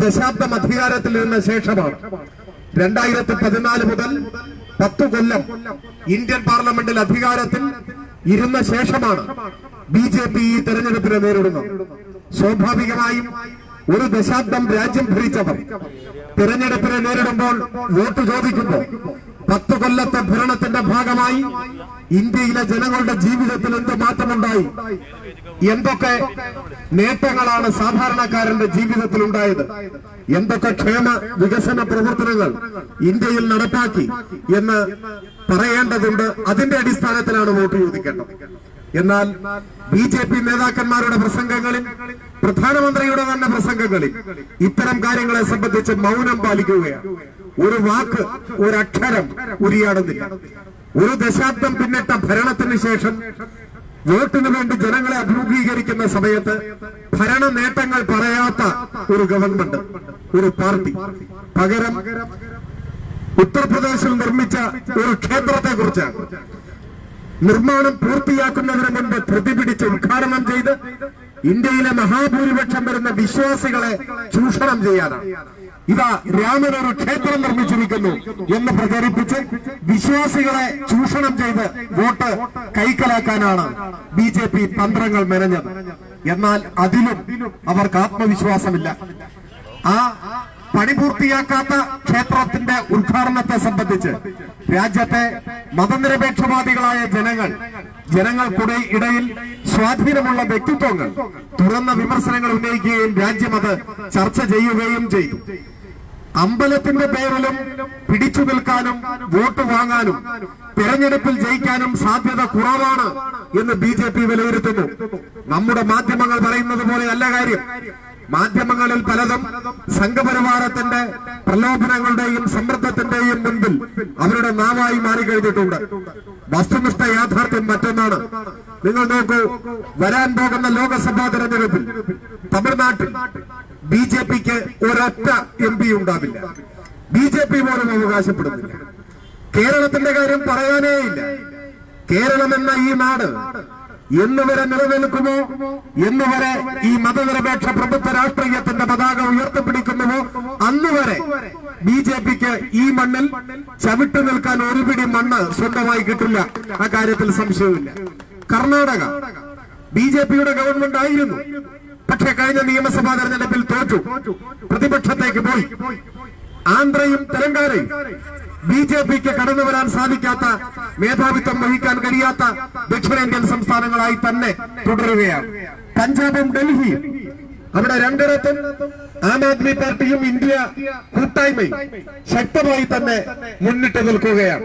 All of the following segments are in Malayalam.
ദശാബ്ദം അധികാരത്തിലിരുന്ന ശേഷമാണ് രണ്ടായിരത്തി പതിനാല് മുതൽ പത്തു കൊല്ലം ഇന്ത്യൻ പാർലമെന്റിൽ അധികാരത്തിൽ ഇരുന്ന ശേഷമാണ് ബി ജെ പി ഈ തെരഞ്ഞെടുപ്പിനെ നേരിടുന്നത്. സ്വാഭാവികമായും ഒരു ദശാബ്ദം രാജ്യം ഭരിച്ചവർ തിരഞ്ഞെടുപ്പിനെ നേരിടുമ്പോൾ വോട്ട് ചോദിക്കുമ്പോൾ പത്ത് കൊല്ലത്തെ ഭരണത്തിന്റെ ഭാഗമായി ഇന്ത്യയിലെ ജനങ്ങളുടെ ജീവിതത്തിൽ എന്ത് മാറ്റമുണ്ടായി? എന്തൊക്കെ നേട്ടങ്ങളാണ് സാധാരണക്കാരന്റെ ജീവിതത്തിൽ ഉണ്ടായത് എന്തൊക്കെ ക്ഷേമ വികസന പ്രവർത്തനങ്ങൾ ഇന്ത്യയിൽ നടപ്പാക്കി എന്ന് പറയേണ്ടതുണ്ട്. അതിന്റെ അടിസ്ഥാനത്തിലാണ് വോട്ട് ചോദിക്കേണ്ടത്. എന്നാൽ ബി ജെ പി നേതാക്കന്മാരുടെ പ്രസംഗങ്ങളിൽ പ്രധാനമന്ത്രിയുടെ തന്നെ പ്രസംഗങ്ങളിൽ ഇത്തരം കാര്യങ്ങളെ സംബന്ധിച്ച് മൗനം പാലിക്കുകയാണ്. ഒരു വാക്ക് ഒരക്ഷരം ഉരിയാടുന്നില്ല. ഒരു ദശാബ്ദം പിന്നിട്ട ഭരണത്തിന് ശേഷം വോട്ടിന് വേണ്ടി ജനങ്ങളെ അഭിമുഖീകരിക്കുന്ന സമയത്ത് ഭരണ നേട്ടങ്ങൾ പറയാത്ത ഒരു ഗവൺമെന്റ് ഒരു പാർട്ടി. പകരം ഉത്തർപ്രദേശിൽ നിർമ്മിച്ച ഒരു ക്ഷേത്രത്തെ കുറിച്ചാണ് നിർമ്മാണം പൂർത്തിയാക്കുന്നതിന് മുൻപ് പ്രതിപിടിച്ച് പിടിച്ച് ഉദ്ഘാടനം ചെയ്ത് ഇന്ത്യയിലെ മഹാഭൂരിപക്ഷം വരുന്ന വിശ്വാസികളെ ചൂഷണം ചെയ്യാനാണ്. ഇതാ രാമൻ ഒരു ക്ഷേത്രം നിർമ്മിച്ചിരിക്കുന്നു എന്ന് പ്രചരിപ്പിച്ച് വിശ്വാസികളെ ചൂഷണം ചെയ്ത് വോട്ട് കൈക്കലാക്കാനാണ് ബി ജെ പി തന്ത്രങ്ങൾ മെനഞ്ഞത്. എന്നാൽ അതിലും അവർക്ക് ആത്മവിശ്വാസമില്ല. ആ പണി പൂർത്തിയാക്കാത്ത ക്ഷേത്രത്തിന്റെ ഉദ്ഘാടനത്തെ സംബന്ധിച്ച് രാജ്യത്തെ മതനിരപേക്ഷവാദികളായ ജനങ്ങൾ ജനങ്ങൾക്കുടെ ഇടയിൽ സ്വാധീനമുള്ള വ്യക്തിത്വങ്ങൾ തുറന്ന വിമർശനങ്ങൾ ഉന്നയിക്കുകയും രാജ്യം അത് ചർച്ച ചെയ്യുകയും ചെയ്തു. അമ്പലത്തിന്റെ പേരിലും പിടിച്ചു നിൽക്കാനും വോട്ട് വാങ്ങാനും തെരഞ്ഞെടുപ്പിൽ ജയിക്കാനും സാധ്യത കുറവാണ് എന്ന് ബി ജെ പി വിലയിരുത്തുന്നു. നമ്മുടെ മാധ്യമങ്ങൾ പറയുന്നത് പോലെ അല്ല കാര്യം. മാധ്യമങ്ങളിൽ പലതും സംഘപരിവാരത്തിന്റെ പ്രലോഭനങ്ങളുടെയും സമ്മർദ്ദത്തിന്റെയും മുൻപിൽ അവരുടെ നാവായി മാറിക്കഴിഞ്ഞിട്ടുണ്ട്. വസ്തുനിഷ്ഠ യാഥാർത്ഥ്യം മറ്റൊന്നാണ്. നിങ്ങൾ നോക്കൂ വരാൻ പോകുന്ന ലോക്സഭാ തെരഞ്ഞെടുപ്പിൽ തമിഴ്നാട്ടിൽ ബി ജെ പിക്ക് ഒരൊറ്റ എം പി ഉണ്ടാവില്ല. ബി ജെ പി പോലും അവകാശപ്പെടുന്നില്ല. കേരളത്തിന്റെ കാര്യം പറയാനേ ഇല്ല. കേരളം എന്ന ഈ നാട് എന്ന് വരെ നിലനിൽക്കുമോ? എന്ന് വരെ ഈ മതനിരപേക്ഷ പ്രബുദ്ധ രാഷ്ട്രീയത്തിന്റെ പതാക ഉയർത്തിപ്പിടിക്കുന്നുവോ? അന്ന് വരെ ബി ജെ പിക്ക് ഈ മണ്ണിൽ ചവിട്ടു നിൽക്കാൻ ഒരു പിടി മണ്ണ് സ്വന്തമായി കിട്ടില്ല. ആ കാര്യത്തിൽ സംശയമില്ല കർണാടക. ബി ജെ പിയുടെ ഗവൺമെന്റ് ആയിരുന്നു. പക്ഷെ കഴിഞ്ഞ നിയമസഭാ തെരഞ്ഞെടുപ്പിൽ തോറ്റു. പ്രതിപക്ഷത്തേക്ക് പോയി. ആന്ധ്രയും തെലങ്കാനയും ബി ജെ പിക്ക് കടന്നു വരാൻ സാധിക്കാത്ത മേധാവിത്വം വഹിക്കാൻ കഴിയാത്ത ദക്ഷിണേന്ത്യൻ സംസ്ഥാനങ്ങളായി തന്നെ തുടരുകയാണ്. പഞ്ചാബും ഡൽഹിയും. അവിടെ രണ്ടിടത്തും ആം ആദ്മി പാർട്ടിയും ഇന്ത്യ കൂട്ടായ്മയും ശക്തമായി തന്നെ മുന്നിട്ട് നിൽക്കുകയാണ്.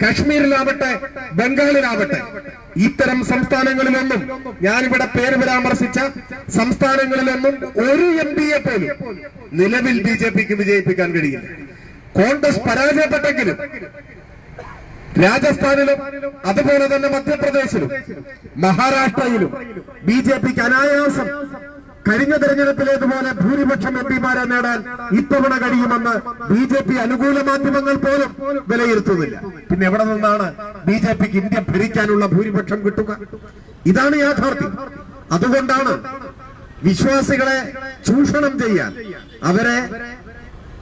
കാശ്മീരിലാവട്ടെ ബംഗാളിലാവട്ടെ ഇത്തരം സംസ്ഥാനങ്ങളിലൊന്നും ഞാനിവിടെ പേര് പരാമർശിച്ച സംസ്ഥാനങ്ങളിലൊന്നും ഒരു എം പിയെ പോലും നിലവിൽ ബി ജെ പിക്ക് വിജയിപ്പിക്കാൻ കഴിയില്ല. കോൺഗ്രസ് പരാജയപ്പെട്ടെങ്കിലും രാജസ്ഥാനിലും അതുപോലെ തന്നെ മധ്യപ്രദേശിലും മഹാരാഷ്ട്രയിലും ബി ജെ പിക്ക് അനായാസം കഴിഞ്ഞ തെരഞ്ഞെടുപ്പിലേതുപോലെ ഭൂരിപക്ഷം എം പിമാരെ നേടാൻ ഇത്തവണ കഴിയുമെന്ന് ബി ജെ പി അനുകൂല മാധ്യമങ്ങൾ പോലും വിലയിരുത്തുന്നില്ല. പിന്നെ എവിടെ നിന്നാണ് ബി ജെ പിക്ക് ഇന്ത്യ ഭരിക്കാനുള്ള ഭൂരിപക്ഷം കിട്ടുക? ഇതാണ് യാഥാർത്ഥ്യം. അതുകൊണ്ടാണ് വിശ്വാസികളെ ചൂഷണം ചെയ്യാൻ അവരെ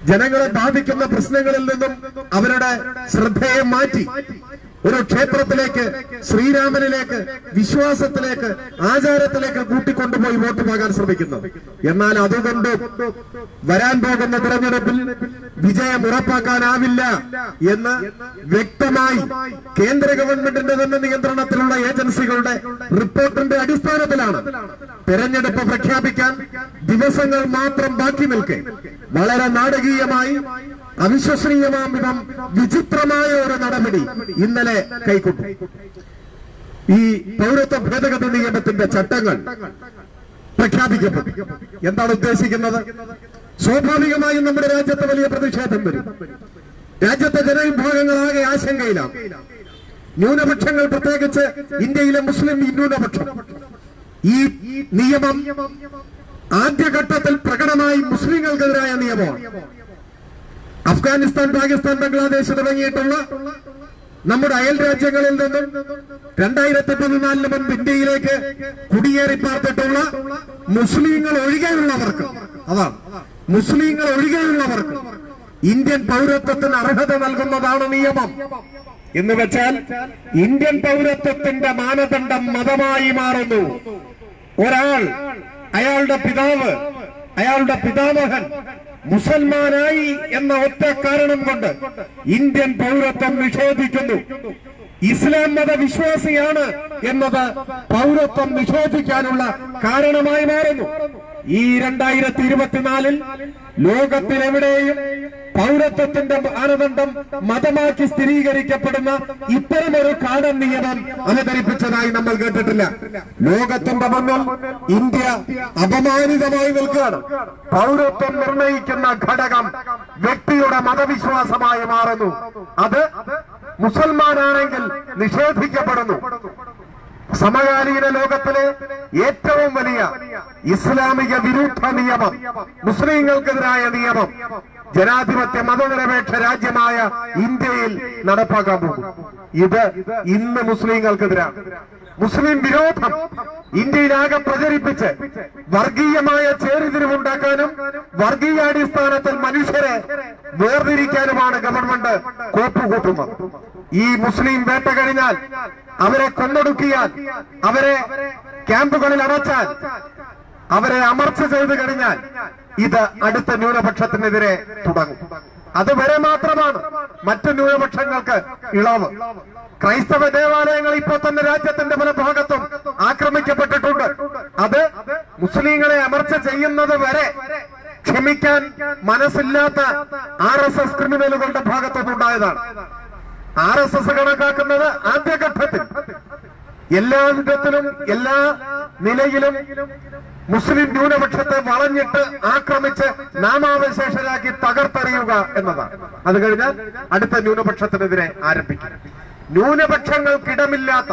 ജനങ്ങളെ ബാധിക്കുന്ന പ്രശ്നങ്ങളിൽ നിന്നും അവരുടെ ശ്രദ്ധയെ മാറ്റി ഒരു ക്ഷേത്രത്തിലേക്ക് ശ്രീരാമനിലേക്ക് വിശ്വാസത്തിലേക്ക് ആചാരത്തിലേക്ക് കൂട്ടിക്കൊണ്ടുപോയി വോട്ട് പോകാൻ ശ്രമിക്കുന്നു. എന്നാൽ അതുകൊണ്ട് വരാൻ പോകുന്ന തെരഞ്ഞെടുപ്പിൽ വിജയം ഉറപ്പാക്കാനാവില്ല എന്ന് വ്യക്തമായി കേന്ദ്ര ഗവൺമെന്റിന്റെ തന്നെ നിയന്ത്രണത്തിലുള്ള ഏജൻസികളുടെ റിപ്പോർട്ടിന്റെ അടിസ്ഥാനത്തിലാണ് തെരഞ്ഞെടുപ്പ് പ്രഖ്യാപിക്കാൻ ദിവസങ്ങൾ മാത്രം ബാക്കി നിൽക്കെ. വളരെ നാടകീയമായി അവിശ്വസനീയമാം വിധം വിചിത്രമായ ഒരു നടപടി ഇന്നലെ കൈക്കൊണ്ടു ഈ പൗരത്വ ഭേദഗതി നിയമത്തിന്റെ ചട്ടങ്ങൾ പ്രഖ്യാപിക്കപ്പെട്ടു. എന്താണ് ഉദ്ദേശിക്കുന്നത്? സ്വാഭാവികമായും നമ്മുടെ രാജ്യത്ത് വലിയ പ്രതിഷേധം വരും. രാജ്യത്തെ ജനവിഭാഗങ്ങളാകെ ആശങ്കയിലാണ്. ന്യൂനപക്ഷങ്ങൾ പ്രത്യേകിച്ച് ഇന്ത്യയിലെ മുസ്ലിം ന്യൂനപക്ഷം. ഈ നിയമം ആദ്യഘട്ടത്തിൽ പ്രകടമായി മുസ്ലിങ്ങൾക്കെതിരായ നിയമമാണ്. അഫ്ഗാനിസ്ഥാൻ പാകിസ്ഥാൻ ബംഗ്ലാദേശ് തുടങ്ങിയിട്ടുള്ള നമ്മുടെ അയൽ രാജ്യങ്ങളിൽ നിന്നും രണ്ടായിരത്തി പതിനാലിന് മുൻപ് ഇന്ത്യയിലേക്ക് കുടിയേറി പാർത്തിട്ടുള്ള മുസ്ലിങ്ങൾ ഒഴികെയുള്ളവർക്ക് അതാണ് മുസ്ലിങ്ങൾ ഒഴികെയുള്ളവർക്ക് ഇന്ത്യൻ പൗരത്വത്തിന് അർഹത നൽകുന്നതാണ് നിയമം. എന്ന് വെച്ചാൽ ഇന്ത്യൻ പൗരത്വത്തിന്റെ മാനദണ്ഡം മതമായി മാറുന്നു. ഒരാൾ അയാളുടെ പിതാവ് അയാളുടെ പിതാമഹൻ മുസൽമാനായി എന്ന ഒറ്റ കാരണം കൊണ്ട് ഇന്ത്യൻ പൗരത്വം നിഷേധിക്കുന്നു. ഇസ്ലാം മത വിശ്വാസിയാണ് എന്നത് പൗരത്വം നിഷേധിക്കാനുള്ള കാരണമായി മാറുന്നു. ഈ രണ്ടായിരത്തി ഇരുപത്തിനാലിൽ ലോകത്തിലെവിടെയും പൗരത്വത്തിന്റെ മാനദണ്ഡം മതമാക്കി സ്ഥിരീകരിക്കപ്പെടുന്ന ഇത്തരമൊരു കാടൻ നിയമം അവതരിപ്പിച്ചതായി നമ്മൾ കേട്ടിട്ടില്ല. ലോകത്തിന്റെ മുന്നിൽ ഇന്ത്യ അപമാനിതമായി നിൽക്കുകയാണ്. പൗരത്വം നിർണയിക്കുന്ന ഘടകം വ്യക്തിയുടെ മതവിശ്വാസമായി മാറുന്നു. അത് മുസൽമാനാണെങ്കിൽ നിഷേധിക്കപ്പെടുന്നു. സമകാലീന ലോകത്തിലെ ഏറ്റവും വലിയ ഇസ്ലാമിക വിരുദ്ധ നിയമം മുസ്ലിങ്ങൾക്കെതിരായ നിയമം ജനാധിപത്യ മതനിരപേക്ഷ രാജ്യമായ ഇന്ത്യയിൽ നടപ്പാക്കാൻ പോകും ഇത് ഇന്ന് മുസ്ലിങ്ങൾക്കെതിരാണ്. മുസ്ലിം വിരോധം ഇന്ത്യയിലാകെ പ്രചരിപ്പിച്ച് വർഗീയമായ ചേരിതിരിവുണ്ടാക്കാനും വർഗീയാടിസ്ഥാനത്തിൽ മനുഷ്യരെ വേർതിരിക്കാനുമാണ് ഗവൺമെന്റ് കോപ്പുകൂട്ടുന്നത്. ഈ മുസ്ലിം വേട്ട കഴിഞ്ഞാൽ അവരെ കൊന്നൊടുക്കിയാൽ അവരെ ക്യാമ്പുകളിൽ അടച്ചാൽ അവരെ അമർച്ച ചെയ്തു കഴിഞ്ഞാൽ ഇത് അടുത്ത ന്യൂനപക്ഷത്തിനെതിരെ തുടങ്ങും. അതുവരെ മാത്രമാണ് മറ്റു ന്യൂനപക്ഷങ്ങൾക്ക് ഇളവ്. ക്രൈസ്തവ ദേവാലയങ്ങൾ ഇപ്പോൾ തന്നെ രാജ്യത്തിന്റെ പല ഭാഗത്തും ആക്രമിക്കപ്പെട്ടിട്ടുണ്ട്. അത് മുസ്ലിങ്ങളെ അമർച്ച ചെയ്യുന്നത് വരെ ക്ഷമിക്കാൻ മനസ്സില്ലാത്ത ആർ എസ് എസ് ക്രിമിനലുകളുടെ ഭാഗത്തുനിന്നുണ്ടായതാണ് ആർ എസ് എസ് കണക്കാക്കുന്നത് ആദ്യഘട്ടത്തിൽ എല്ലാ വിധത്തിലും എല്ലാ നിലയിലും മുസ്ലിം ന്യൂനപക്ഷത്തെ വളഞ്ഞിട്ട് ആക്രമിച്ച് നാമാവശേഷരാക്കി തകർത്തെറിയുക എന്നതാണ്. അത് കഴിഞ്ഞാൽ അടുത്ത ന്യൂനപക്ഷത്തിനെതിരെ ആരംഭിക്കും. ന്യൂനപക്ഷങ്ങൾക്കിടമില്ലാത്ത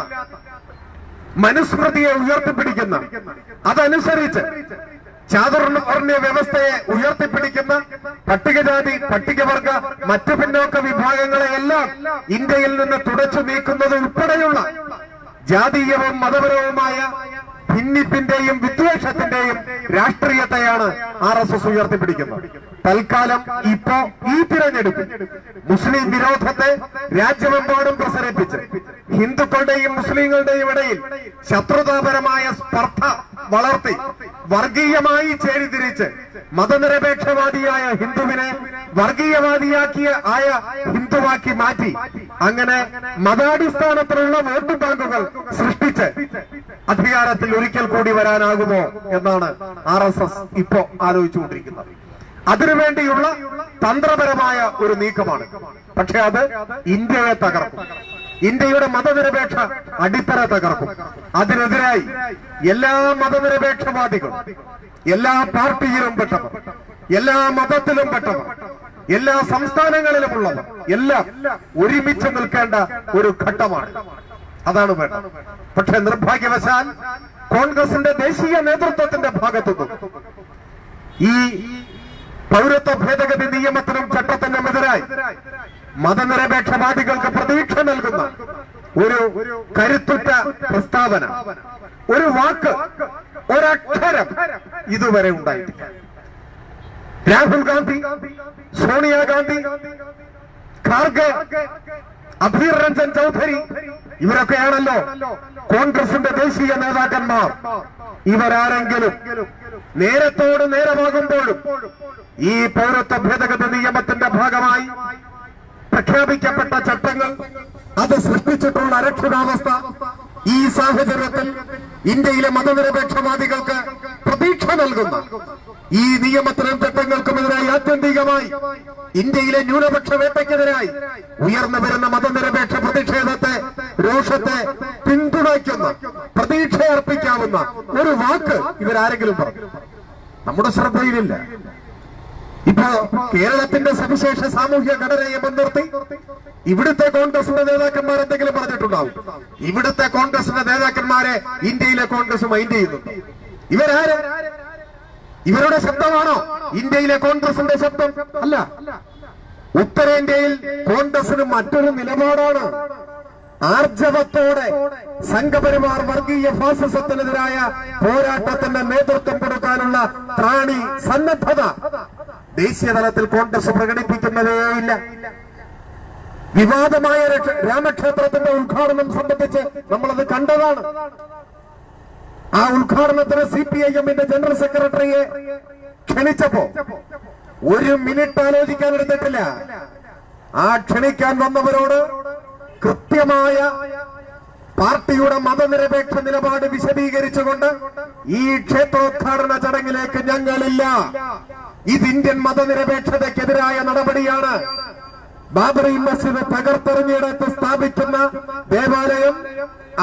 മനുസ്മൃതിയെ ഉയർത്തിപ്പിടിക്കുന്ന അതനുസരിച്ച് ചാതുർവർണ വ്യവസ്ഥയെ ഉയർത്തിപ്പിടിക്കുന്ന പട്ടികജാതി പട്ടികവർഗ മറ്റു പിന്നോക്ക വിഭാഗങ്ങളെയെല്ലാം ഇന്ത്യയിൽ നിന്ന് തുടച്ചു നീക്കുന്നത് ഉൾപ്പെടെയുള്ള ജാതീയവും മതപരവുമായ ഭിന്നിപ്പിന്റെയും വിദ്വേഷത്തിന്റെയും രാഷ്ട്രീയത്തെയാണ് ആർ എസ് എസ് ഉയർത്തിപ്പിടിക്കുന്നത്. തൽക്കാലം ഇപ്പോ ഈ തിരഞ്ഞെടുപ്പ് മുസ്ലിം വിരോധത്തെ രാജ്യമെമ്പാടും പ്രസരിപ്പിച്ച് ഹിന്ദുക്കളുടെയും മുസ്ലിങ്ങളുടെയും ഇടയിൽ ശത്രുതാപരമായ സ്പർദ്ധ വളർത്തി വർഗീയമായി ചേരിതിരിച്ച് മതനിരപേക്ഷവാദിയായ ഹിന്ദുവിനെ വർഗീയവാദിയാക്കിയ ആയ ഹിന്ദുവാക്കി മാറ്റി. അങ്ങനെ മതാടിസ്ഥാനത്തിലുള്ള വോട്ട് ബാങ്കുകൾ സൃഷ്ടിച്ച് അധികാരത്തിൽ ഒരിക്കൽ കൂടി വരാനാകുമോ എന്നാണ് ആർ എസ് എസ് ഇപ്പോ ആലോചിച്ചുകൊണ്ടിരിക്കുന്നത്. അതിനുവേണ്ടിയുള്ള തന്ത്രപരമായ ഒരു നീക്കമാണ്. പക്ഷെ അത് ഇന്ത്യയെ തകർക്കും. ഇന്ത്യയുടെ മതനിരപേക്ഷ അടിത്തറ തകർക്കും. അതിനെതിരായി എല്ലാ മതനിരപേക്ഷവാദികളും എല്ലാ പാർട്ടിയിലും പെട്ടവർ എല്ലാ മതത്തിലും പെട്ടവർ എല്ലാ സംസ്ഥാനങ്ങളിലുമുള്ളവർ എല്ലാം ഒരുമിച്ച് നിൽക്കേണ്ട ഒരു ഘട്ടമാണ്. അതാണ് വേണ്ടത്. പക്ഷെ നിർഭാഗ്യവശാൽ കോൺഗ്രസിന്റെ ദേശീയ നേതൃത്വത്തിന്റെ ഭാഗത്തുനിന്നും ഈ പൗരത്വ ഭേദഗതി നിയമത്തിനും ചട്ടത്തിനും എതിരായി മതനിരപേക്ഷവാദികൾക്ക് പ്രതീക്ഷ നൽകുന്ന ഒരു കരുത്തുറ്റ പ്രസ്താവന ഒരു വാക്ക് ഒരക്ഷരം ഇതുവരെ ഉണ്ടായിട്ടില്ല. രാഹുൽ ഗാന്ധി സോണിയാഗാന്ധി ഖാർഗെ അധീർ രഞ്ജൻ ചൗധരി ഇവരൊക്കെയാണല്ലോ കോൺഗ്രസിന്റെ ദേശീയ നേതാക്കന്മാർ. ഇവരാരെങ്കിലും നേരത്തോട് നേരമാകുമ്പോഴും ഈ പൗരത്വ ഭേദഗതി നിയമത്തിന്റെ ഭാഗമായി പ്രഖ്യാപിക്കപ്പെട്ട ചട്ടങ്ങൾ അത് സൃഷ്ടിച്ചിട്ടുള്ള അരക്ഷിതാവസ്ഥ ഈ സാഹചര്യത്തിൽ ഇന്ത്യയിലെ മതനിരപേക്ഷവാദികൾക്ക് പ്രതീക്ഷ നൽകുന്ന ഈ നിയമത്തിനും ചട്ടങ്ങൾക്കുമെതിരായി ആത്യന്തികമായി ഇന്ത്യയിലെ ന്യൂനപക്ഷ വേട്ടയ്ക്കെതിരായി ഉയർന്നു വരുന്ന മതനിരപേക്ഷ പ്രതിഷേധത്തെ രോഷത്തെ പിന്തുണയ്ക്കുന്ന പ്രതീക്ഷ അർപ്പിക്കാവുന്ന ഒരു വാക്ക് ഇവരാരെങ്കിലും പറഞ്ഞു. നമ്മുടെ ശ്രദ്ധയിലില്ല. കേരളത്തിന്റെ സവിശേഷ സാമൂഹ്യ ഘടനയെ മുൻനിർത്തി ഇവിടുത്തെ കോൺഗ്രസിന്റെ നേതാക്കന്മാർ എന്തെങ്കിലും പറഞ്ഞിട്ടുണ്ടാവും. ഇവിടുത്തെ കോൺഗ്രസിന്റെ നേതാക്കന്മാരെ ഇന്ത്യയിലെ കോൺഗ്രസ് മൈൻഡ് ചെയ്യുന്നുണ്ട്. ഇവരാര്? ഇവരുടെ ശബ്ദമാണോ? ഇന്ത്യയിലെ കോൺഗ്രസിന്റെ ശബ്ദം? അല്ല. ഉത്തരേന്ത്യയിൽ കോൺഗ്രസിന് മറ്റൊരു നിലപാടാണ്. ആർജവത്തോടെ സംഘപരിമാർ വർഗീയ ഫാസിസത്തിനെതിരായ പോരാട്ടത്തിന്റെ നേതൃത്വം കൊടുക്കാനുള്ള ത്രാണി സന്നദ്ധത. ദേശീയ തലത്തിൽ കോൺഗ്രസ് പ്രകടിപ്പിക്കുന്നതേയില്ല വിവാദമായ രാമക്ഷേത്രത്തിന്റെ ഉദ്ഘാടനം സംബന്ധിച്ച് നമ്മളത് കണ്ടതാണ്. ആ ഉദ്ഘാടനത്തിന് സി പി ഐ എമ്മിന്റെ ജനറൽ സെക്രട്ടറിയെ ക്ഷണിച്ചപ്പോ ഒരു മിനിറ്റ് ആലോചിക്കാൻ എടുത്തിട്ടില്ല. ആ ക്ഷണിക്കാൻ വന്നവരോട് കൃത്യമായ പാർട്ടിയുടെ മതനിരപേക്ഷ നിലപാട് വിശദീകരിച്ചുകൊണ്ട് ഈ ക്ഷേത്രോദ്ഘാടന ചടങ്ങിലേക്ക് ഞങ്ങളില്ല. ഇത് ഇന്ത്യൻ മതനിരപേക്ഷതയ്ക്കെതിരായ നടപടിയാണ്. ബാബറി മസ്ജിദ് തകർത്തെറിഞ്ഞിടത്ത് സ്ഥാപിക്കുന്ന ദേവാലയം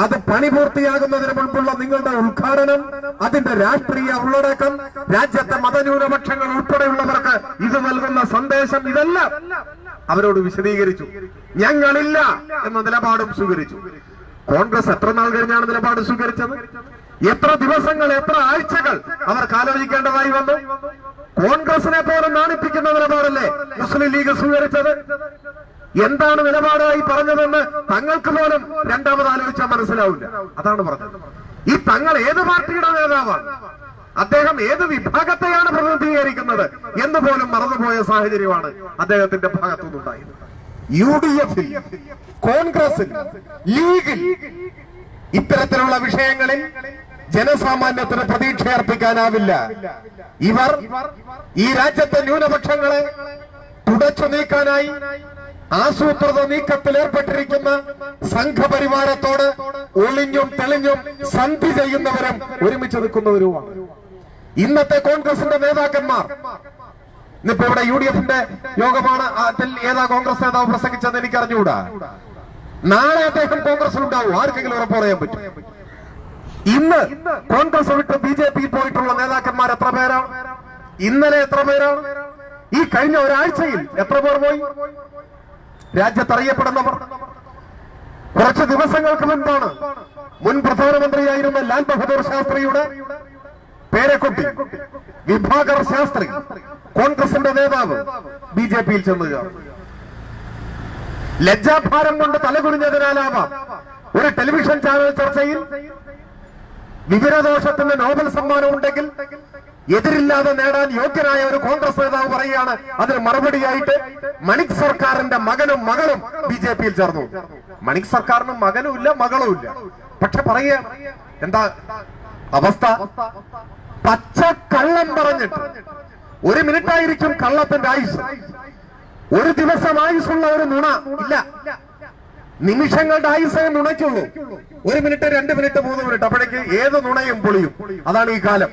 അത് പണി പൂർത്തിയാകുന്നതിന് മുൻപുള്ള നിങ്ങളുടെ ഉദ്ഘാടനം അതിന്റെ രാഷ്ട്രീയ ഉള്ളടക്കം രാജ്യത്തെ മതന്യൂനപക്ഷങ്ങൾ ഉൾപ്പെടെയുള്ളവർക്ക് ഇത് നൽകുന്ന സന്ദേശം ഇതെല്ലാം അവരോട് വിശദീകരിച്ചു. ഞങ്ങളില്ല എന്ന നിലപാടും സ്വീകരിച്ചു. കോൺഗ്രസ് എത്ര നാൾ കഴിഞ്ഞാണ് നിലപാട് സ്വീകരിച്ചത്? എത്ര ദിവസങ്ങൾ എത്ര ആഴ്ചകൾ അവർക്ക് ആലോചിക്കേണ്ടതായി വന്നു? കോൺഗ്രസിനെ പോലെ നാണിപ്പിക്കുന്ന നിലപാടല്ലേ മുസ്ലിം ലീഗ് സ്വീകരിച്ചത്? എന്താണ് നിലപാടായി പറഞ്ഞതെന്ന് തങ്ങൾക്ക് പോലും രണ്ടാമത് ആലോചിച്ചാൽ മനസ്സിലാവില്ല. അതാണ് പറഞ്ഞത്. ഈ തങ്ങൾ ഏത് പാർട്ടിയുടെ നേതാവാണ്? അദ്ദേഹം ഏത് വിഭാഗത്തെയാണ് പ്രതിനിധീകരിക്കുന്നത് എന്ന് പോലും മറന്നുപോയ സാഹചര്യമാണ് അദ്ദേഹത്തിന്റെ ഭാഗത്തുനിന്നുണ്ടായത് യു ഡി എഫിൽ കോൺഗ്രസിൽ ലീഗിൽ ഇത്തരത്തിലുള്ള വിഷയങ്ങളിൽ ജനസാമാന്യത്തിന് പ്രതീക്ഷ അർപ്പിക്കാനാവില്ല ഇവർ ഈ രാജ്യത്തെ ന്യൂനപക്ഷങ്ങളെ തുടച്ചു നീക്കാനായി ആസൂത്രിത നീക്കത്തിൽ ഏർപ്പെട്ടിരിക്കുന്ന സംഘപരിവാരത്തോട് ഒളിഞ്ഞും തെളിഞ്ഞും സന്ധി ചെയ്യുന്നവരും ഒരുമിച്ച് നിൽക്കുന്നവരുമാണ്. ഇന്നത്തെ കോൺഗ്രസിന്റെ നേതാക്കന്മാർ. ഇന്നിപ്പോ ഇവിടെ യു ഡി എഫിന്റെ യോഗമാണ് അതിൽ ഏതാ കോൺഗ്രസ് നേതാവ് പ്രസംഗിച്ചത് എനിക്ക് അറിഞ്ഞുകൂടാ നാളെ അദ്ദേഹം കോൺഗ്രസിൽ ഉണ്ടാവും ആർക്കെങ്കിലും ഉറപ്പ് പറയാൻ പറ്റും. ഇന്ന് കോൺഗ്രസ് വിട്ട് ബി ജെ പിയിൽ പോയിട്ടുള്ള നേതാക്കന്മാർ എത്ര പേരാണ്? ഇന്നലെ എത്ര പേരാണ്? ഈ കഴിഞ്ഞ ഒരാഴ്ചയിൽ എത്ര പേർ പോയി? രാജ്യത്ത് അറിയപ്പെടുന്നവർ കുറച്ച് ദിവസങ്ങൾക്ക് മുൻപാണ് മുൻ പ്രധാനമന്ത്രിയായിരുന്ന ലാൽ ബഹദൂർ ശാസ്ത്രിയുടെ പേരെക്കുട്ടി വിഭാകർ ശാസ്ത്രി കോൺഗ്രസിന്റെ നേതാവ് ബി ജെ പിയിൽ ചെന്നുക ലജ്ജാഭാരം കൊണ്ട് തലകുനിഞ്ഞതിനാലാവാം ഒരു ടെലിവിഷൻ ചാനൽ ചർച്ചയിൽ വിവരദോഷത്തിന് നോബൽ സമ്മാനം ഉണ്ടെങ്കിൽ എതിരില്ലാതെ നേടാൻ യോഗ്യനായ ഒരു കോൺഗ്രസ് നേതാവ് പറയുകയാണ്. അതിന് മറുപടിയായിട്ട് മണിക് സർക്കാരിന്റെ മകനും മകളും ബി ജെ പിയിൽ ചേർന്നു. മണിക് സർക്കാരിനും മകനും ഇല്ല മകളും ഇല്ല. പക്ഷെ പറയുകയാണ് എന്താ അവസ്ഥ? പച്ച കള്ളം പറഞ്ഞിട്ട് ഒരു മിനിറ്റായിരിക്കും കള്ളത്തിന്റെ ആയുസ്. ഒരു ദിവസം ആയുസുള്ള ഒരു നുണ ഇല്ല. നിമിഷങ്ങളുടെ ആയുസേ നുണയ്ക്കുള്ളൂ. ഒരു മിനിറ്റ് രണ്ട് മിനിറ്റ് മൂന്ന് മിനിറ്റ്. അപ്പോഴേക്ക് ഏത് നുണയും പൊളിയും. അതാണ് ഈ കാലം.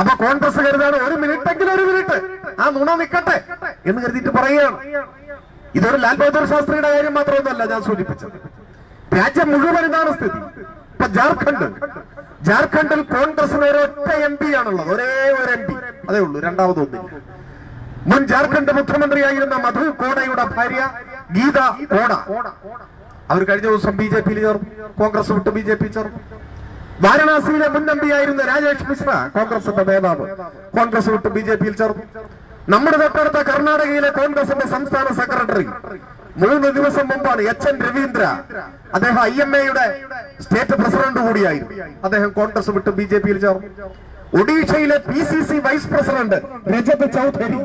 അപ്പൊ കോൺഗ്രസ് കരുതാണ് ഒരു മിനിറ്റെങ്കിലും ഒരു മിനിറ്റ്. ആ നുണ നിൽക്കട്ടെ എന്ന് കരുതിയിട്ട് പറയുകയാണ്. ഇതൊരു ലാൽ ബഹദൂർ ശാസ്ത്രിയുടെ കാര്യം മാത്രമൊന്നുമല്ല ഞാൻ സൂചിപ്പിച്ചത്. രാജ്യം മുഴുവൻ ഇതാണ് സ്ഥിതി. ഇപ്പൊ ജാർഖണ്ഡ്. ജാർഖണ്ഡിൽ കോൺഗ്രസിന് ഒരൊറ്റ എം പി ആണുള്ളത്. ഒരേ ഒരു എം പി. അതേ ഉള്ളൂ രണ്ടാമതൊന്നില്ല മുൻ ജാർഖണ്ഡ് മുഖ്യമന്ത്രിയായിരുന്ന മധു കോടയുടെ ഭാര്യ ഗീത കോട അവർ കഴിഞ്ഞ ദിവസം ബി ജെ പിയിൽ ചേർന്നു. കോൺഗ്രസ് വിട്ട് ബി ജെ പി ചേർന്നു. വാരണാസിയിലെ മുൻ എം പി ആയിരുന്ന രാജേഷ് മിശ്ര കോൺഗ്രസിന്റെ നേതാവ്. കോൺഗ്രസ് വിട്ട് ബി ജെ പിയിൽ ചേർന്നു. നമ്മുടെ തൊട്ടടുത്ത കർണാടകയിലെ കോൺഗ്രസിന്റെ സംസ്ഥാന സെക്രട്ടറി. മൂന്ന് ദിവസം മുമ്പാണ് എച്ച് എൻ രവീന്ദ്ര. അദ്ദേഹം ഐ എം എയുടെ സ്റ്റേറ്റ് പ്രസിഡന്റ് കൂടിയായിരുന്നു. അദ്ദേഹം കോൺഗ്രസ് വിട്ട് ബി ജെ പിയിൽ ചേർന്നു. ഒഡീഷയിലെ P C C vice president Rajat Chaudhari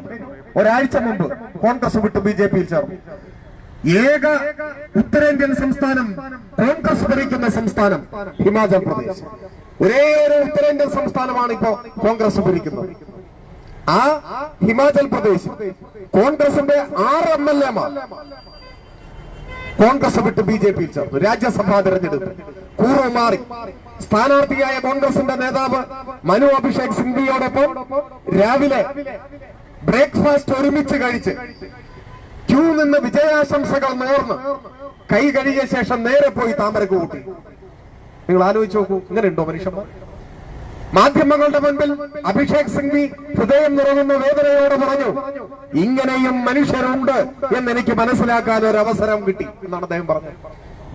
ഒരാഴ്ച മുമ്പ് കോൺഗ്രസ് വിട്ട് ബി ജെ പിയിൽ ചേർന്നു. ഏക ഉത്തരേന്ത്യൻ സംസ്ഥാനം കോൺഗ്രസ് ഭരിക്കുന്ന സംസ്ഥാനം ഹിമാചൽ പ്രദേശ്. ഒരേ ഒരു ഉത്തരേന്ത്യൻ സംസ്ഥാനമാണ് ഇപ്പോ കോൺഗ്രസ് ഭരിക്കുന്നത്. ആ ഹിമാചൽ പ്രദേശ് കോൺഗ്രസിന്റെ ആറ് എം എൽ എമാർ കോൺഗ്രസ് വിട്ട് ബി ജെ പി ചേർന്നു. രാജ്യസഭാ തെരഞ്ഞെടുപ്പ്. കൂറു മാറി. സ്ഥാനാർത്ഥിയായ കോൺഗ്രസിന്റെ നേതാവ് മനു അഭിഷേക് സിംഗ്വിയോടൊപ്പം രാവിലെ ബ്രേക്ക്ഫാസ്റ്റ് ഒരുമിച്ച് കഴിച്ച് ക്യൂ നിന്ന് വിജയാശംസകൾ നേർന്ന് കൈ കഴുകിയ ശേഷം നേരെ പോയി താമരക്ക് കൂട്ടി. നിങ്ങൾ ആലോചിച്ച് നോക്കൂ ഇങ്ങനെ ഉണ്ടോ മനുഷ്യന്മാർ? മാധ്യമങ്ങളുടെ മുൻപിൽ അഭിഷേക് സിംഗ്വി ഹൃദയം നിറങ്ങുന്ന വേദനയോടെ പറഞ്ഞു ഇങ്ങനെയും മനുഷ്യരുണ്ട് എന്ന് എനിക്ക് മനസ്സിലാക്കാൻ ഒരു അവസരം കിട്ടി എന്നാണ് അദ്ദേഹം പറഞ്ഞത്.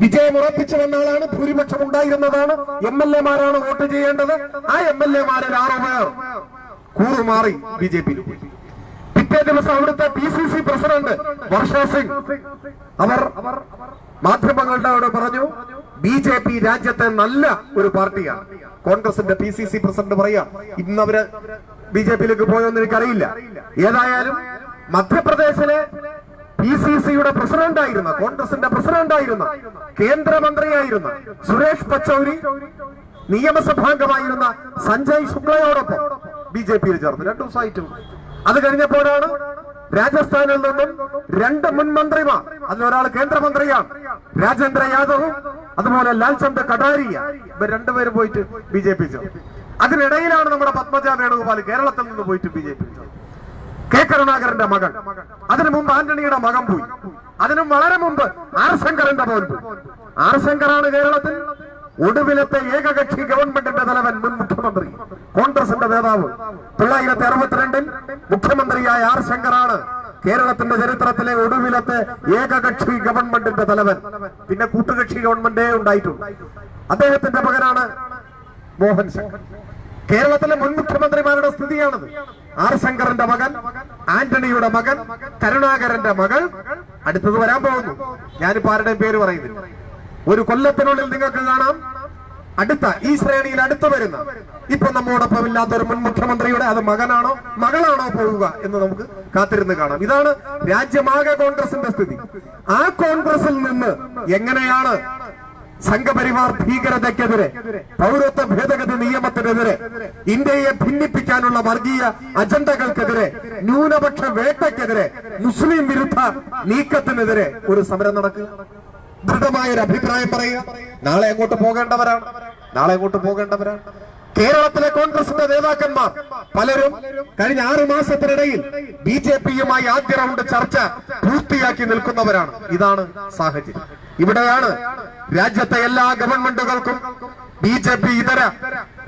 വിജയം ഉറപ്പിച്ചു വന്ന ആളാണ് ഭൂരിപക്ഷം ഉണ്ടായിരുന്നതാണ്. എം എൽ എമാരാണ് വോട്ട് ചെയ്യേണ്ടത്. ആ എം എൽ എമാരിൽ ആറു പേർ കൂറുമാറി ബി ജെ പിറ്റേ ദിവസം അവിടുത്തെ P C C president Varsha Singh. അവർ മാധ്യമങ്ങളുടെ അവിടെ പറഞ്ഞു ബി ജെ പി രാജ്യത്തെ നല്ല ഒരു പാർട്ടിയാണ്. കോൺഗ്രസിന്റെ പി സി സി പ്രസിഡന്റ് പറയാം ഇന്ന് അവർ ബി ജെ പിയിലേക്ക് പോയോന്ന് എനിക്കറിയില്ല. ഏതായാലും മധ്യപ്രദേശിലെ പി സി സിയുടെ പ്രസിഡന്റായിരുന്ന കോൺഗ്രസിന്റെ പ്രസിഡന്റായിരുന്ന കേന്ദ്രമന്ത്രിയായിരുന്ന സുരേഷ് പച്ചൌരി നിയമസഭാംഗമായിരുന്ന സഞ്ജയ് ശുക്ലയോടൊപ്പം ബി ജെ പിയിൽ ചേർന്നു. രണ്ടു ദിവസമായിട്ടും അത് കഴിഞ്ഞപ്പോഴാണ് രാജസ്ഥാനിൽ നിന്നും രണ്ട് മുൻ മന്ത്രിമാർ അതിലൊരാൾ കേന്ദ്രമന്ത്രിയാണ് രാജേന്ദ്ര യാദവും അതുപോലെ ലാൽചന്ദ് കടാരിയ ഇവർ രണ്ടുപേരും പോയിട്ട് ബി ജെ പി അതിനിടയിലാണ് നമ്മുടെ പത്മജ വേണുഗോപാൽ കേരളത്തിൽ നിന്ന് പോയിട്ട് ബി ജെ പി കെ കരുണാകരന്റെ മകൻ. അതിനു മുമ്പ് ആന്റണിയുടെ മകൻ പോയി. അതിനും വളരെ മുമ്പ് ആർ ശങ്കറിന്റെ മകൻ പോയി. ആർ ശങ്കറാണ് കേരളത്തിൽ ഒടുവിലത്തെ ഏകകക്ഷി ഗവൺമെന്റിന്റെ തലവൻ മുൻ മുഖ്യമന്ത്രി കോൺഗ്രസിന്റെ നേതാവ്. തൊള്ളായിരത്തി അറുപത്തിരണ്ടിൽ മുഖ്യമന്ത്രിയായ ആർ ശങ്കറാണ് കേരളത്തിന്റെ ചരിത്രത്തിലെ ഒടുവിലത്തെ ഏകകക്ഷി ഗവൺമെന്റിന്റെ തലവൻ. പിന്നെ കൂട്ടുകക്ഷി ഗവൺമെന്റേ ഉണ്ടായിട്ടുണ്ട് അദ്ദേഹത്തിന്റെ മകനാണ് മോഹൻ ശങ്കർ. കേരളത്തിലെ മുൻ മുഖ്യമന്ത്രിമാരുടെ സ്ഥിതിയാണത്. ആർ ശങ്കറിന്റെ മകൻ ആന്റണിയുടെ മകൻ കരുണാകരന്റെ മകൾ. അടുത്തത് വരാൻ പോകുന്നു. ഞാനിപ്പോ ആരുടെയും പേര് പറയുന്നില്ല. ഒരു കൊല്ലത്തിനുള്ളിൽ നിങ്ങൾക്ക് കാണാം. അടുത്ത ഈ ശ്രേണിയിൽ അടുത്ത് വരുന്ന ഇപ്പൊ നമ്മോടൊപ്പം ഇല്ലാത്ത ഒരു മുൻ മുഖ്യമന്ത്രിയുടെ അത് മകനാണോ മകളാണോ പോവുക എന്ന് നമുക്ക് കാത്തിരുന്ന് കാണാം. ഇതാണ് രാജ്യമാകെ കോൺഗ്രസിന്റെ സ്ഥിതി. ആ കോൺഗ്രസിൽ നിന്ന് എങ്ങനെയാണ് സംഘപരിവാർ ഭീകരതയ്ക്കെതിരെ പൗരത്വ ഭേദഗതി നിയമത്തിനെതിരെ ഇന്ത്യയെ ഭിന്നിപ്പിക്കാനുള്ള വർഗീയ അജണ്ടകൾക്കെതിരെ ന്യൂനപക്ഷ വേട്ടയ്ക്കെതിരെ മുസ്ലിം വിരുദ്ധ നീക്കത്തിനെതിരെ ഒരു സമരം നടക്കുക? ദൃഢമായ ഒരു അഭിപ്രായം പറയുക. നാളെ അങ്ങോട്ട് പോകേണ്ടവരാണ്? നാളെ അങ്ങോട്ട് പോകേണ്ടവരാണ്? കേരളത്തിലെ കോൺഗ്രസിന്റെ നേതാക്കന്മാർ പലരും കഴിഞ്ഞ ആറു മാസത്തിനിടയിൽ ബി ജെ പിയുമായി ആദ്യ റൗണ്ട് ചർച്ച പൂർത്തിയാക്കി നിൽക്കുന്നവരാണ്. ഇതാണ് സാഹചര്യം. ഇവിടെയാണ് രാജ്യത്തെ എല്ലാ ഗവൺമെന്റുകൾക്കും ബി ജെ പി ഇതര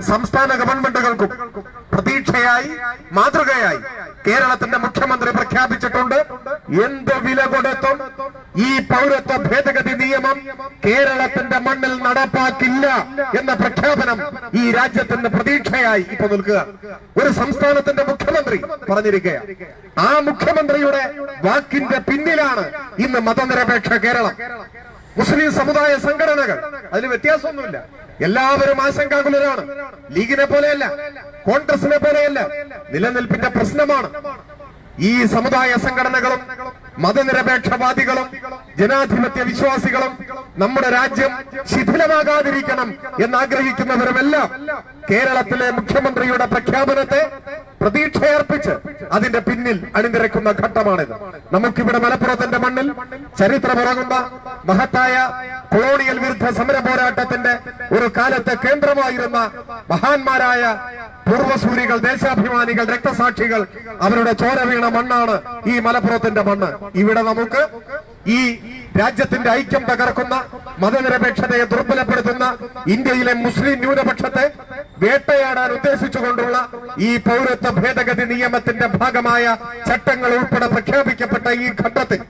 സംസ്ഥാന ഗവൺമെന്റുകൾക്കും പ്രതീക്ഷയായി മാതൃകയായി കേരളത്തിന്റെ മുഖ്യമന്ത്രി പ്രഖ്യാപിച്ചിട്ടുണ്ട്. എന്ത് വില കൊടുത്തും ഈ പൗരത്വ ഭേദഗതി നിയമം കേരളത്തിന്റെ മണ്ണിൽ നടപ്പാക്കില്ല എന്ന പ്രഖ്യാപനം ഈ രാജ്യത്തിന്റെ പ്രതീക്ഷയായി ഇപ്പൊ നിൽക്കുക. ഒരു സംസ്ഥാനത്തിന്റെ മുഖ്യമന്ത്രി പറഞ്ഞിരിക്കുക ആ മുഖ്യമന്ത്രിയുടെ വാക്കിന്റെ പിന്നിലാണ് ഇന്ന് മതനിരപേക്ഷ കേരളം. മുസ്ലിം സമുദായ സംഘടനകൾ. അതിന് വ്യത്യാസമൊന്നുമില്ല. എല്ലാവരും ആശങ്കാകുലരാണ്. ലീഗിനെ പോലെയല്ല കോൺഗ്രസിനെ പോലെയല്ല നിലനിൽപ്പിന്റെ പ്രശ്നമാണ്. ഈ സമുദായ സംഘടനകളും മതനിരപേക്ഷവാദികളും ജനാധിപത്യ വിശ്വാസികളും നമ്മുടെ രാജ്യം ശിഥിലമാകാതിരിക്കണം എന്നാഗ്രഹിക്കുന്നവരുമെല്ലാം കേരളത്തിലെ മുഖ്യമന്ത്രിയുടെ പ്രഖ്യാപനത്തെ പ്രതീക്ഷയർപ്പിച്ച് അതിന്റെ പിന്നിൽ അണിനിരക്കുന്ന ഘട്ടമാണിത്. നമുക്കിവിടെ മലപ്പുറത്തിന്റെ മണ്ണിൽ ചരിത്രമുറങ്ങുന്ന മഹത്തായ കൊളോണിയൽ വിരുദ്ധ സമര പോരാട്ടത്തിന്റെ ഒരു കാലത്തെ കേന്ദ്രമായിരുന്ന മഹാന്മാരായ പൂർവസൂരികൾ ദേശാഭിമാനികൾ രക്തസാക്ഷികൾ അവരുടെ ചോര വീണ മണ്ണാണ് ഈ മലപ്പുറത്തിന്റെ മണ്ണ്. ഇവിടെ നമുക്ക് ഈ രാജ്യത്തിന്റെ ഐക്യം തകർക്കുന്ന മതനിരപേക്ഷതയെ ദുർബലപ്പെടുത്തുന്ന ഇന്ത്യയിലെ മുസ്ലിം ന്യൂനപക്ഷത്തെ വേട്ടയാടാൻ ഉദ്ദേശിച്ചുകൊണ്ടുള്ള ഈ പൗരത്വ ഭേദഗതി നിയമത്തിന്റെ ഭാഗമായ ചട്ടങ്ങൾ ഉൾപ്പെടെ പ്രഖ്യാപിക്കപ്പെട്ട ഈ ഘട്ടത്തിൽ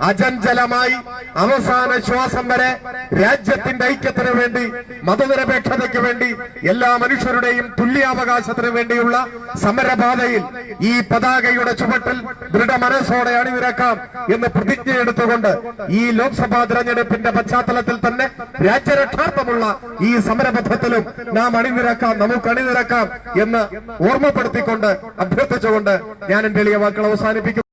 അചഞ്ചലമായി അവസാന ശ്വാസം വരെ രാജ്യത്തിന്റെ ഐക്യത്തിന് വേണ്ടി മതനിരപേക്ഷതയ്ക്ക് വേണ്ടി എല്ലാ മനുഷ്യരുടെയും തുല്യാവകാശത്തിന് വേണ്ടിയുള്ള സമരപാതയിൽ ഈ പതാകയുടെ ചുവട്ടിൽ ദൃഢമനസ്സോടെ അണിനിരക്കാം എന്ന് പ്രതിജ്ഞയെടുത്തുകൊണ്ട് ഈ ലോക്സഭാ തെരഞ്ഞെടുപ്പിന്റെ പശ്ചാത്തലത്തിൽ തന്നെ രാജ്യരക്ഷാർത്ഥമുള്ള ഈ സമരപഥത്തിലും നാം അണിനിരക്കാം നമുക്ക് അണിനിരക്കാം എന്ന് ഓർമ്മപ്പെടുത്തിക്കൊണ്ട് അഭ്യർത്ഥിച്ചുകൊണ്ട് ഞാൻ എന്റെ എളിയ വാക്കുകൾ അവസാനിപ്പിക്കും